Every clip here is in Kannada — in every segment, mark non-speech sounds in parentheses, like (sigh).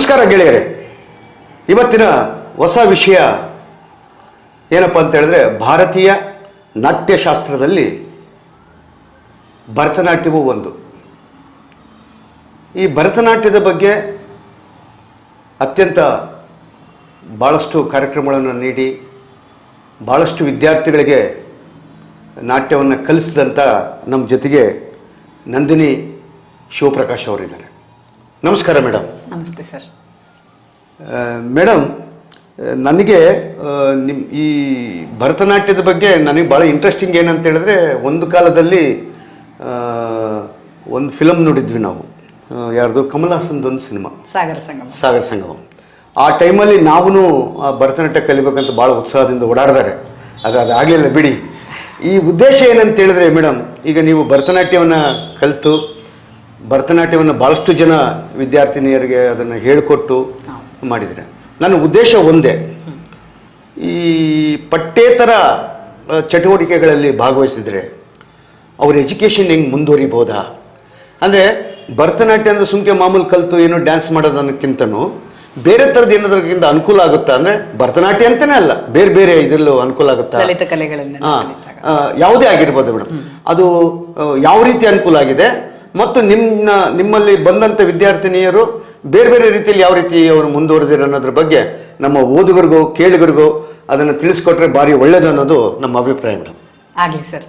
ನಮಸ್ಕಾರ ಗೆಳೆಯರೆ. ಇವತ್ತಿನ ಹೊಸ ವಿಷಯ ಏನಪ್ಪ ಅಂತ ಹೇಳಿದ್ರೆ ಭಾರತೀಯ ನಾಟ್ಯಶಾಸ್ತ್ರದಲ್ಲಿ ಭರತನಾಟ್ಯವೂ ಒಂದು. ಈ ಭರತನಾಟ್ಯದ ಬಗ್ಗೆ ಅತ್ಯಂತ ಭಾಳಷ್ಟು ಕಾರ್ಯಕ್ರಮಗಳನ್ನು ನೀಡಿ ಭಾಳಷ್ಟು ವಿದ್ಯಾರ್ಥಿಗಳಿಗೆ ನಾಟ್ಯವನ್ನು ಕಲಿಸಿದಂಥ ನಮ್ಮ ಜೊತೆಗೆ ನಂದಿನಿ ಶಿವಪ್ರಕಾಶ್ ಅವರಿದ್ದಾರೆ. ನಮಸ್ಕಾರ ಮೇಡಮ್ ನಮಸ್ತೆ ಸರ್. ಮೇಡಮ್ ನನಗೆ ನಿಮ್ಮ ಈ ಭರತನಾಟ್ಯದ ಬಗ್ಗೆ ನನಗೆ ಭಾಳ ಇಂಟ್ರೆಸ್ಟಿಂಗ್ ಏನಂತ ಹೇಳಿದ್ರೆ ಒಂದು ಕಾಲದಲ್ಲಿ ಒಂದು ಫಿಲಮ್ ನೋಡಿದ್ವಿ ನಾವು. ಯಾರ್ದು? ಕಮಲ್ ಹಾಸನ್ದು ಒಂದು ಸಿನಿಮಾ. ಸಾಗರ ಸಂಗಮ. ಸಾಗರ ಸಂಗಮ. ಆ ಟೈಮಲ್ಲಿ ನಾವೂ ಭರತನಾಟ್ಯ ಕಲಿಬೇಕಂತ ಭಾಳ ಉತ್ಸಾಹದಿಂದ ಓಡಾಡಿದ್ದಾರೆ ಅದು ಅದು ಆಗಲಿಲ್ಲ ಬಿಡಿ. ಈ ಉದ್ದೇಶ ಏನಂತ ಹೇಳಿದ್ರೆ ಮೇಡಮ್ ಈಗ ನೀವು ಭರತನಾಟ್ಯವನ್ನು ಕಲಿತು ಭರತನಾಟ್ಯವನ್ನು ಭಾಳಷ್ಟು ಜನ ವಿದ್ಯಾರ್ಥಿನಿಯರಿಗೆ ಅದನ್ನು ಹೇಳಿಕೊಟ್ಟು ಮಾಡಿದರೆ ನನ್ನ ಉದ್ದೇಶ ಒಂದೇ. ಈ ಪಠ್ಯೇತರ ಚಟುವಟಿಕೆಗಳಲ್ಲಿ ಭಾಗವಹಿಸಿದರೆ ಅವ್ರ ಎಜುಕೇಷನ್ ಹೆಂಗೆ ಮುಂದುವರಿಬೋದಾ? ಅಂದರೆ ಭರತನಾಟ್ಯ ಅಂದರೆ ಸುಮ್ಕೆ ಮಾಮೂಲು ಕಲಿತು ಏನೋ ಡ್ಯಾನ್ಸ್ ಮಾಡೋದನ್ನಕ್ಕಿಂತನೂ ಬೇರೆ ಥರದ್ದು ಏನಾದ್ರಕ್ಕಿಂತ ಅನುಕೂಲ ಆಗುತ್ತಾ? ಅಂದರೆ ಭರತನಾಟ್ಯ ಅಂತಲೇ ಅಲ್ಲ ಬೇರೆ ಬೇರೆ ಇದರಲ್ಲೂ ಅನುಕೂಲ ಆಗುತ್ತಾ? ಯಾವುದೇ ಆಗಿರ್ಬೋದು ಮೇಡಮ್ ಅದು ಯಾವ ರೀತಿ ಅನುಕೂಲ ಆಗಿದೆ? ಮತ್ತು ನಿಮ್ಮ ನಿಮ್ಮಲ್ಲಿ ಬಂದಂಥ ವಿದ್ಯಾರ್ಥಿನಿಯರು ಬೇರೆ ಬೇರೆ ರೀತಿಯಲ್ಲಿ ಯಾವ ರೀತಿ ಅವರು ಮುಂದುವರೆದಿರೋ ಅನ್ನೋದ್ರ ಬಗ್ಗೆ ನಮ್ಮ ಓದುಗರಿಗೂ, ಕೇಳುಗರಿಗೂ ಅದನ್ನು ತಿಳಿಸ್ಕೊಟ್ರೆ ಭಾರಿ ಒಳ್ಳೇದು ಅನ್ನೋದು ನಮ್ಮ ಅಭಿಪ್ರಾಯ ಆಗಲಿ ಸರ್.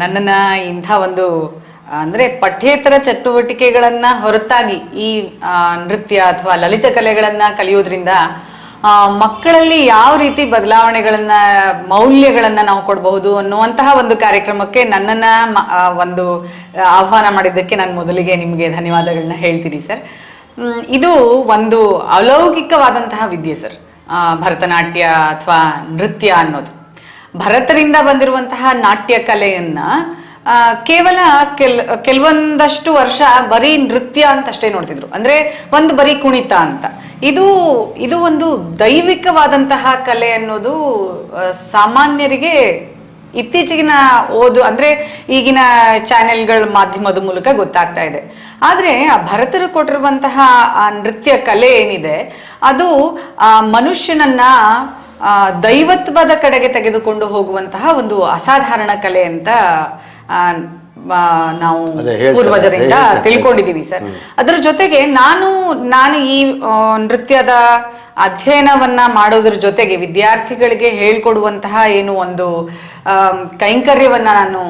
ನನ್ನನ್ನು ಇಂಥ ಒಂದು, ಅಂದರೆ ಪಠ್ಯೇತರ ಚಟುವಟಿಕೆಗಳನ್ನು ಹೊರತಾಗಿ ಈ ನೃತ್ಯ ಅಥವಾ ಲಲಿತ ಕಲೆಗಳನ್ನು ಕಲಿಯೋದ್ರಿಂದ ಮಕ್ಕಳಲ್ಲಿ ಯಾವ ರೀತಿ ಬದಲಾವಣೆಗಳನ್ನ, ಮೌಲ್ಯಗಳನ್ನ ನಾವು ಕೊಡಬಹುದು ಅನ್ನುವಂತಹ ಒಂದು ಕಾರ್ಯಕ್ರಮಕ್ಕೆ ನನ್ನನ್ನ ಒಂದು ಆಹ್ವಾನ ಮಾಡಿದ್ದಕ್ಕೆ ನಾನು ಮೊದಲಿಗೆ ನಿಮಗೆ ಧನ್ಯವಾದಗಳನ್ನ ಹೇಳ್ತೀನಿ, ಸರ್. ಇದು ಒಂದು ಅಲೌಕಿಕವಾದಂತಹ ವಿದ್ಯೆ, ಸರ್. ಭರತನಾಟ್ಯ ಅಥವಾ ನೃತ್ಯ ಅನ್ನೋದು. ಭರತರಿಂದ ಬಂದಿರುವಂತಹ ನಾಟ್ಯ ಕಲೆಯನ್ನ ಕೇವಲ ಕೆಲ್, ಕೆಲವೊಂದಷ್ಟು ವರ್ಷ ಬರೀ ನೃತ್ಯ ಅಂತ ಅಷ್ಟೇ ನೋಡ್ತಿದ್ರು. ಅಂದ್ರೆ ಒಂದು ಬರೀ ಕುಣಿತ ಅಂತ. ಇದು ಇದು ಒಂದು ದೈವಿಕವಾದಂತಹ ಕಲೆ ಅನ್ನೋದು ಸಾಮಾನ್ಯರಿಗೆ ಇತ್ತೀಚೆಗಿನ ಓದು, ಅಂದ್ರೆ ಈಗಿನ ಚಾನೆಲ್ಗಳ ಮಾಧ್ಯಮದ ಮೂಲಕ ಗೊತ್ತಾಗ್ತಾ ಇದೆ. ಆದ್ರೆ ಆ ಭರತರು ಕೊಟ್ಟಿರುವಂತಹ ಆ ನೃತ್ಯ ಕಲೆ ಏನಿದೆ, ಅದು ಆ ಮನುಷ್ಯನನ್ನ ದೈವತ್ವದ ಕಡೆಗೆ ತೆಗೆದುಕೊಂಡು ಹೋಗುವಂತಹ ಒಂದು ಅಸಾಧಾರಣ ಕಲೆ ಅಂತ ನಾವು ಪೂರ್ವಜರಿಂದ ತಿಳ್ಕೊಂಡಿದ್ದೀವಿ ಸರ್. ಅದರ ಜೊತೆಗೆ ನಾನು ನಾನು ಈ ನೃತ್ಯದ ಅಧ್ಯಯನವನ್ನ ಮಾಡೋದ್ರ ಜೊತೆಗೆ ವಿದ್ಯಾರ್ಥಿಗಳಿಗೆ ಹೇಳ್ಕೊಡುವಂತಹ ಏನು ಒಂದು ಕೈಂಕರ್ಯವನ್ನ ನಾನು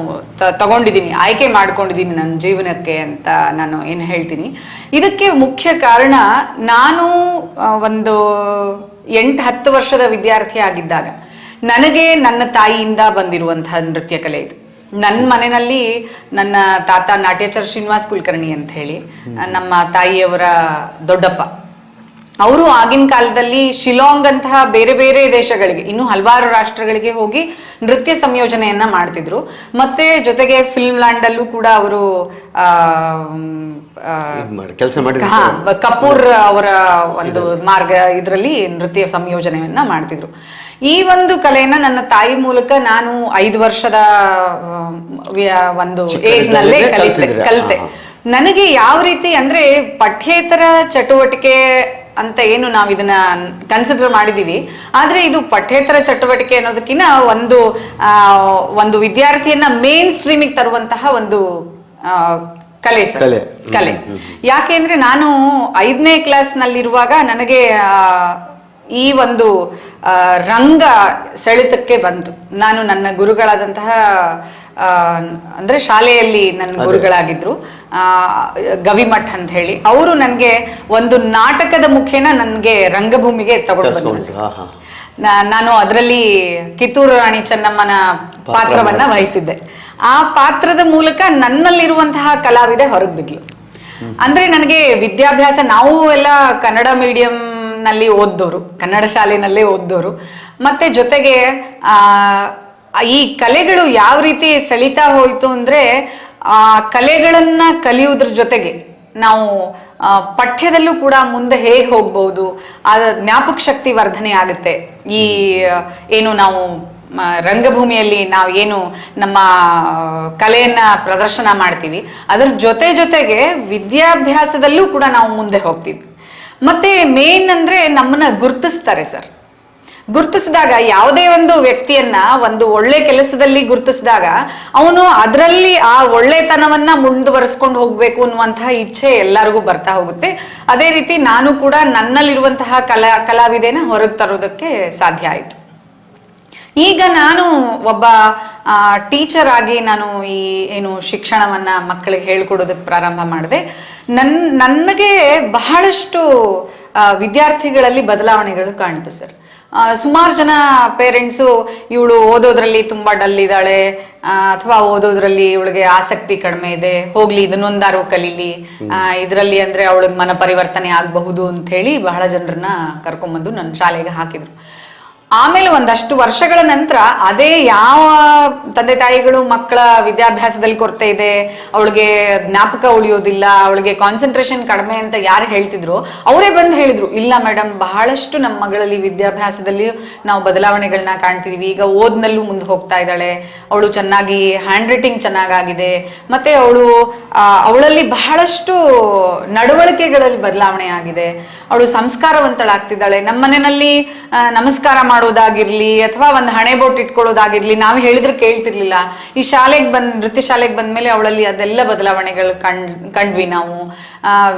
ತಗೊಂಡಿದ್ದೀನಿ ಆಯ್ಕೆ ಮಾಡ್ಕೊಂಡಿದ್ದೀನಿ ನನ್ನ ಜೀವನಕ್ಕೆ ಅಂತ ನಾನು ಏನು ಹೇಳ್ತೀನಿ. ಇದಕ್ಕೆ ಮುಖ್ಯ ಕಾರಣ ನಾನು ಒಂದು ಎಂಟು ಹತ್ತು ವರ್ಷದ ವಿದ್ಯಾರ್ಥಿ ಆಗಿದ್ದಾಗ ನನಗೆ ನನ್ನ ತಾಯಿಯಿಂದ ಬಂದಿರುವಂತಹ ನೃತ್ಯ ಕಲೆ ಇದು. ನನ್ನ ಮನೆಯಲ್ಲಿ ನನ್ನ ತಾತ ನಾಟ್ಯಾಚಾರ ಶ್ರೀನಿವಾಸ್ ಕುಲಕರ್ಣಿ ಅಂತ ಹೇಳಿ ನಮ್ಮ ತಾಯಿಯವರ ದೊಡ್ಡಪ್ಪ. ಅವರು ಆಗಿನ ಕಾಲದಲ್ಲಿ ಶಿಲಾಂಗ್ ಅಂತಹ ಬೇರೆ ಬೇರೆ ದೇಶಗಳಿಗೆ ಇನ್ನು ಹಲವಾರು ರಾಷ್ಟ್ರಗಳಿಗೆ ಹೋಗಿ ನೃತ್ಯ ಸಂಯೋಜನೆಯನ್ನ ಮಾಡ್ತಿದ್ರು. ಮತ್ತೆ ಜೊತೆಗೆ ಫಿಲ್ಮ್ ಲ್ಯಾಂಡ್ ಅಲ್ಲೂ ಕೂಡ ಅವರು ಕೆಲಸ ಕಪೂರ್ ಅವರ ಒಂದು ಮಾರ್ಗ ಇದರಲ್ಲಿ ನೃತ್ಯ ಸಂಯೋಜನೆಯನ್ನ ಮಾಡ್ತಿದ್ರು. ಈ ಒಂದು ಕಲೆಯನ್ನ ನನ್ನ ತಾಯಿ ಮೂಲಕ ನಾನು ಐದು ವರ್ಷದ ಒಂದು ಏಜ್ ನಲ್ಲೇ ಕಲಿತೆ? ಕಲಿತೆ. ನನಗೆ ಯಾವ ರೀತಿ ಅಂದ್ರೆ ಪಠ್ಯೇತರ ಚಟುವಟಿಕೆ ಅಂತ ಏನು ನಾವು ಇದನ್ನ ಕನ್ಸಿಡರ್ ಮಾಡಿದೀವಿ. ಆದ್ರೆ ಇದು ಪಠ್ಯೇತರ ಚಟುವಟಿಕೆ ಅನ್ನೋದಕ್ಕಿಂತ ಒಂದು ಒಂದು ವಿದ್ಯಾರ್ಥಿಯನ್ನ ಮೇನ್ ಸ್ಟ್ರೀಮಿಗೆ ತರುವಂತಹ ಒಂದು ಕಲೆ ಕಲೆ. ಯಾಕೆ ಯಾಕೆಂದ್ರೆ ನಾನು ಐದನೇ ಕ್ಲಾಸ್ ನಲ್ಲಿರುವಾಗ ನನಗೆ ಈ ಒಂದು ರಂಗ ಸೆಳೆತಕ್ಕೆ ಬಂತು. ನಾನು ನನ್ನ ಗುರುಗಳಾದಂತಹ ಅಂದ್ರೆ ಶಾಲೆಯಲ್ಲಿ ನನ್ನ ಗುರುಗಳಾಗಿದ್ರು. ಆ, ಗವಿಮಠ್ ಅಂತ ಹೇಳಿ. ಅವರು ನನಗೆ ಒಂದು ನಾಟಕದ ಮುಖೇನ ನನಗೆ ರಂಗಭೂಮಿಗೆ ತಗೊಂಡು ಬಂದ್ರು. ನಾ- ನಾನು ಅದರಲ್ಲಿ ಕಿತ್ತೂರು ರಾಣಿ ಚೆನ್ನಮ್ಮನ ಪಾತ್ರವನ್ನ ವಹಿಸಿದ್ದೆ. ಆ ಪಾತ್ರದ ಮೂಲಕ ನನ್ನಲ್ಲಿರುವಂತಹ ಕಲಾವಿದೆ ಹೊರಗೆ ಬಿದ್ಲು. ಅಂದ್ರೆ ನನಗೆ ವಿದ್ಯಾಭ್ಯಾಸ ನಾವು ಎಲ್ಲ ಕನ್ನಡ ಮೀಡಿಯಂ ನಲ್ಲಿ ಓದ್ದೋರು, ಕನ್ನಡ ಶಾಲೆನಲ್ಲೇ ಓದ್ದೋರು. ಮತ್ತೆ ಜೊತೆಗೆ, ಆ, ಈ ಕಲೆಗಳು ಯಾವ ರೀತಿ ಸೆಳಿತಾ ಹೋಯ್ತು ಅಂದ್ರೆ, ಆ, ಕಲೆಗಳನ್ನ ಕಲಿಯುವುದ್ರ ಜೊತೆಗೆ ನಾವು ಪಠ್ಯದಲ್ಲೂ ಕೂಡ ಮುಂದೆ ಹೇಗೆ ಹೋಗ್ಬೋದು ಅದ ಜ್ಞಾಪಕ ಶಕ್ತಿ ವರ್ಧನೆ ಆಗುತ್ತೆ. ಈ, ಏನು ನಾವು ರಂಗಭೂಮಿಯಲ್ಲಿ ನಾವು ಏನು ನಮ್ಮ, ಕಲೆಯನ್ನ ಪ್ರದರ್ಶನ ಮಾಡ್ತೀವಿ, ಅದ್ರ ಜೊತೆ ಜೊತೆಗೆ ವಿದ್ಯಾಭ್ಯಾಸದಲ್ಲೂ ಕೂಡ ನಾವು ಮುಂದೆ ಹೋಗ್ತೀವಿ. ಮತ್ತೆ ಮೇನ್ ಅಂದ್ರೆ ನಮ್ಮನ್ನ ಗುರ್ತಿಸ್ತಾರೆ ಸರ್ ಗುರ್ತಿಸಿದಾಗ ಯಾವುದೇ ಒಂದು ವ್ಯಕ್ತಿಯನ್ನ ಒಂದು ಒಳ್ಳೆ ಕೆಲಸದಲ್ಲಿ ಗುರುತಿಸಿದಾಗ ಅವನು ಅದರಲ್ಲಿ ಆ ಒಳ್ಳೆತನವನ್ನ ಮುಂದುವರಿಸ್ಕೊಂಡು ಹೋಗ್ಬೇಕು ಅನ್ನುವಂತಹ ಇಚ್ಛೆ ಎಲ್ಲರಿಗೂ ಬರ್ತಾ ಹೋಗುತ್ತೆ. ಅದೇ ರೀತಿ ನಾನು ಕೂಡ ನನ್ನಲ್ಲಿರುವಂತಹ ಕಲಾ ಕಲಾವಿದೆನ ಹೊರಗೆ ತರೋದಕ್ಕೆ ಸಾಧ್ಯ ಆಯಿತು. ಈಗ ನಾನು ಒಬ್ಬ ಟೀಚರ್ ಆಗಿ ನಾನು ಈ, ಏನು ಶಿಕ್ಷಣವನ್ನ ಮಕ್ಕಳಿಗೆ ಹೇಳ್ಕೊಡೋದಕ್ಕೆ ಪ್ರಾರಂಭ ಮಾಡಿದೆ. ನನ್ ನನಗೆ ಬಹಳಷ್ಟು ವಿದ್ಯಾರ್ಥಿಗಳಲ್ಲಿ ಬದಲಾವಣೆಗಳು ಕಾಣ್ತು ಸರ್. ಸುಮಾರು ಜನ ಪೇರೆಂಟ್ಸು ಇವಳು ಓದೋದ್ರಲ್ಲಿ ತುಂಬಾ ಡಲ್ ಇದ್ದಾಳೆ ಅಥವಾ ಓದೋದ್ರಲ್ಲಿ ಇವಳಿಗೆ ಆಸಕ್ತಿ ಕಡಿಮೆ ಇದೆ ಹೋಗ್ಲಿ ಇದನ್ನೊಂದಾರು ಕಲೀಲಿ ಇದರಲ್ಲಿ ಅಂದ್ರೆ ಅವಳಿಗೆ ಮನ ಪರಿವರ್ತನೆ ಆಗಬಹುದು ಅಂತ ಹೇಳಿ ಬಹಳ ಜನರನ್ನ ಕರ್ಕೊಂಬಂದು ನನ್ನ ಶಾಲೆಗೆ ಹಾಕಿದ್ರು. ಆಮೇಲೆ ಒಂದಷ್ಟು ವರ್ಷಗಳ ನಂತರ ಅದೇ ಯಾವ ತಂದೆ ತಾಯಿಗಳು ಮಕ್ಕಳ ವಿದ್ಯಾಭ್ಯಾಸದಲ್ಲಿ ಕೊರತೆ ಇದೆ, ಅವಳಿಗೆ ಜ್ಞಾಪಕ ಉಳಿಯೋದಿಲ್ಲ, ಅವಳಿಗೆ ಕಾನ್ಸಂಟ್ರೇಷನ್ ಕಡಿಮೆ ಅಂತ ಯಾರು ಹೇಳ್ತಿದ್ರು, ಅವರೇ ಬಂದು ಹೇಳಿದ್ರು, ಇಲ್ಲ ಮೇಡಮ್ ಬಹಳಷ್ಟು ನಮ್ಮ ಮಗಳಲ್ಲಿ ವಿದ್ಯಾಭ್ಯಾಸದಲ್ಲಿ ನಾವು ಬದಲಾವಣೆಗಳನ್ನ ಕಾಣ್ತಿದೀವಿ, ಈಗ ಓದ್ನಲ್ಲೂ ಮುಂದೆ ಹೋಗ್ತಾ ಇದ್ದಾಳೆ, ಅವಳು ಚೆನ್ನಾಗಿ ಹ್ಯಾಂಡ್ ರೈಟಿಂಗ್ ಚೆನ್ನಾಗಾಗಿದೆ, ಮತ್ತೆ ಅವಳು ಅವಳಲ್ಲಿ ಬಹಳಷ್ಟು ನಡವಳಿಕೆಗಳಲ್ಲಿ ಬದಲಾವಣೆ ಆಗಿದೆ, ಅವಳು ಸಂಸ್ಕಾರವಂತಳಾಗ್ತಿದ್ದಾಳೆ, ನಮ್ಮ ಮನೆಯಲ್ಲಿ ನಮಸ್ಕಾರ ಮಾಡೋದಾಗಿರ್ಲಿ ಅಥವಾ ಒಂದು ಹಣೆ ಬೋಟ್ ಇಟ್ಕೊಳ್ಳೋದಾಗಿರ್ಲಿ, ನಾವು ಹೇಳಿದ್ರೆ ಕೇಳ್ತಿರ್ಲಿಲ್ಲ. ಈ ಶಾಲೆಗೆ ಬಂದ್, ನೃತ್ಯ ಶಾಲೆಗೆ ಬಂದ್ಮೇಲೆ ಅವಳಲ್ಲಿ ಅದೆಲ್ಲ ಬದಲಾವಣೆಗಳು ಕಂಡ್, ಕಂಡ್ವಿ ನಾವು.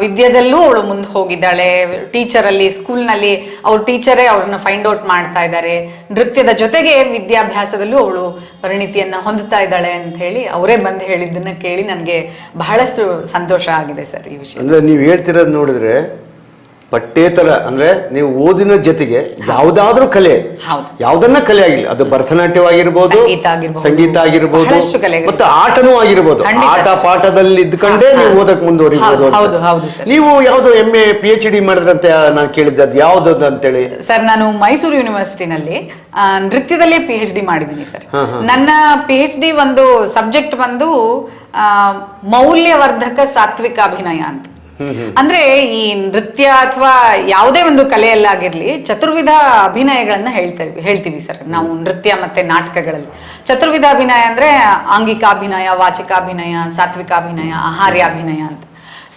ವಿದ್ಯೆದಲ್ಲೂ ಅವಳು ಮುಂದೆ ಹೋಗಿದ್ದಾಳೆ. ಟೀಚರಲ್ಲಿ ಸ್ಕೂಲ್ನಲ್ಲಿ ಅವ್ರ ಟೀಚರೇ ಅವ್ರನ್ನ ಫೈಂಡ್ ಔಟ್ ಮಾಡ್ತಾ ಇದ್ದಾರೆ ನೃತ್ಯದ ಜೊತೆಗೆ ವಿದ್ಯಾಭ್ಯಾಸದಲ್ಲೂ ಅವಳು ಪರಿಣಿತಿಯನ್ನ ಹೊಂದುತ್ತಾ ಇದ್ದಾಳೆ ಅಂತ ಹೇಳಿ ಅವರೇ ಬಂದು ಹೇಳಿದ್ದನ್ನ ಕೇಳಿ ನನಗೆ ಬಹಳಷ್ಟು ಸಂತೋಷ ಆಗಿದೆ ಸರ್ ಈ ವಿಷಯ ಅಂದ್ರೆ ನೀವು ಹೇಳ್ತಿರೋದು ನೋಡಿದ್ರೆ ಪಠ್ಯೇತರ ಅಂದ್ರೆ ನೀವು ಓದಿನ ಜೊತೆಗೆ ಯಾವ್ದಾದ್ರೂ ಕಲೆ. ಯಾವ್ದನ್ನ ಕಲೆ ಆಗಿಲ್ಲ ಅದು ಭರತನಾಟ್ಯವಾಗಿರ್ಬೋದು ಸಂಗೀತ ಆಗಿರ್ಬೋದು. ಮತ್ತೆ ಆಟನೂ ಆಗಿರ್ಬೋದು ಆಟ. ಪಾಠದಲ್ಲಿ ಇದ್ಕೊಂಡೇ ನೀವು. ಓದಕ್ ಮುಂದುವರಿಬಹುದು. ನೀವು ಯಾವ್ದು M A P H D ಮಾಡಿದ್ರಂತ ನಾನು ಕೇಳಿದ್ದೆ ಅದು ಯಾವ್ದು ಅಂತೇಳಿ ಸರ್ ನಾನು ಮೈಸೂರು ಯೂನಿವರ್ಸಿಟಿನಲ್ಲಿ ನೃತ್ಯದಲ್ಲೇ ಪಿ ಎಚ್ ಡಿ ಮಾಡಿದ್ದೀನಿ ಸರ್. ನನ್ನ ಪಿ ಎಚ್ ಡಿ ಒಂದು ಸಬ್ಜೆಕ್ಟ್ ಬಂದು ಮೌಲ್ಯವರ್ಧಕ ಸಾತ್ವಿಕ ಅಭಿನಯ ಅಂತ ಅಂದ್ರೆ ಈ ನೃತ್ಯ ಅಥವಾ ಯಾವುದೇ ಒಂದು ಕಲೆಯಲ್ಲಾಗಿರ್ಲಿ ಚತುರ್ವಿಧ ಅಭಿನಯಗಳನ್ನ ಹೇಳ್ತೀವಿ ಹೇಳ್ತೀವಿ ಸರ್. ನಾವು ನೃತ್ಯ ಮತ್ತೆ ನಾಟಕಗಳಲ್ಲಿ. ಚತುರ್ವಿಧ ಅಭಿನಯ ಅಂದ್ರೆ ಆಂಗಿಕಾಭಿನಯ ವಾಚಿಕಾಭಿನಯ ಸಾತ್ವಿಕಾಭಿನಯ ಆಹಾರ್ಯಾಭಿನಯ ಅಂತ.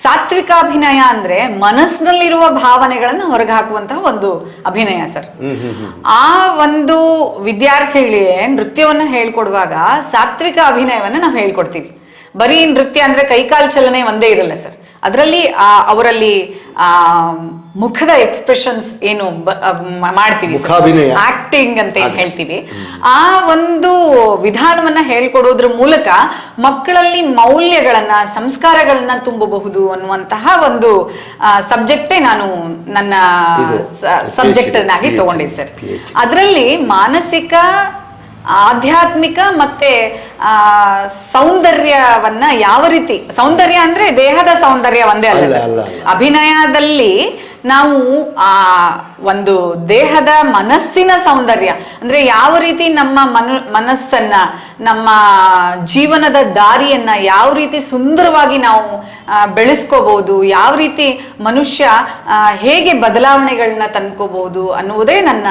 ಸಾತ್ವಿಕಾಭಿನಯ ಅಂದ್ರೆ ಮನಸ್ಸಿನಲ್ಲಿರುವ ಭಾವನೆಗಳನ್ನ ಹೊರಗೆ ಹಾಕುವಂತಹ ಒಂದು ಅಭಿನಯ ಸರ್. ಆ ಒಂದು ವಿದ್ಯಾರ್ಥಿಗಳಿಗೆ ನೃತ್ಯವನ್ನು ಹೇಳ್ಕೊಡುವಾಗ ಸಾತ್ವಿಕ ಅಭಿನಯವನ್ನ ನಾವು ಹೇಳ್ಕೊಡ್ತೀವಿ. ಬರೀ ನೃತ್ಯ ಅಂದ್ರೆ ಕೈಕಾಲ್ ಚಲನೆ ಒಂದೇ ಇರಲ್ಲ ಸರ್. ಅದರಲ್ಲಿ ಅವರಲ್ಲಿ ಆ ಮುಖದ ಎಕ್ಸ್ಪ್ರೆಷನ್ಸ್ ಏನು ಮಾಡ್ತೀವಿ ಆಕ್ಟಿಂಗ್ ಅಂತ ಏನ್ ಹೇಳ್ತೀವಿ. ಆ ಒಂದು ವಿಧಾನವನ್ನ ಹೇಳ್ಕೊಡೋದ್ರ ಮೂಲಕ ಮಕ್ಕಳಲ್ಲಿ ಮೌಲ್ಯಗಳನ್ನ ಸಂಸ್ಕಾರಗಳನ್ನ ತುಂಬಬಹುದು ಅನ್ನುವಂತಹ ಒಂದು ಸಬ್ಜೆಕ್ಟೇ ನಾನು ನನ್ನ ಸಬ್ಜೆಕ್ಟ್ ಆಗಿ ತಗೊಂಡಿದ್ದೆ ಸರ್. ಅದರಲ್ಲಿ ಮಾನಸಿಕ ಆಧ್ಯಾತ್ಮಿಕ ಮತ್ತೆ ಆ, ಸೌಂದರ್ಯವನ್ನ ಯಾವ ರೀತಿ ಸೌಂದರ್ಯ ಅಂದ್ರೆ ದೇಹದ ಸೌಂದರ್ಯ ಒಂದೇ ಅಲ್ಲ. ಅಭಿನಯದಲ್ಲಿ ನಾವು ಆ ಒಂದು ದೇಹದ ಮನಸ್ಸಿನ ಸೌಂದರ್ಯ ಅಂದ್ರೆ ಯಾವ ರೀತಿ ನಮ್ಮ ಮನು ಮನಸ್ಸನ್ನ ನಮ್ಮ ಜೀವನದ ದಾರಿಯನ್ನ ಯಾವ ರೀತಿ ಸುಂದರವಾಗಿ ನಾವು ಬೆಳೆಸ್ಕೋಬಹುದು ಯಾವ ರೀತಿ ಮನುಷ್ಯ ಹೇಗೆ ಬದಲಾವಣೆಗಳನ್ನ ತಂದ್ಕೋಬಹುದು ಅನ್ನುವುದೇ ನನ್ನ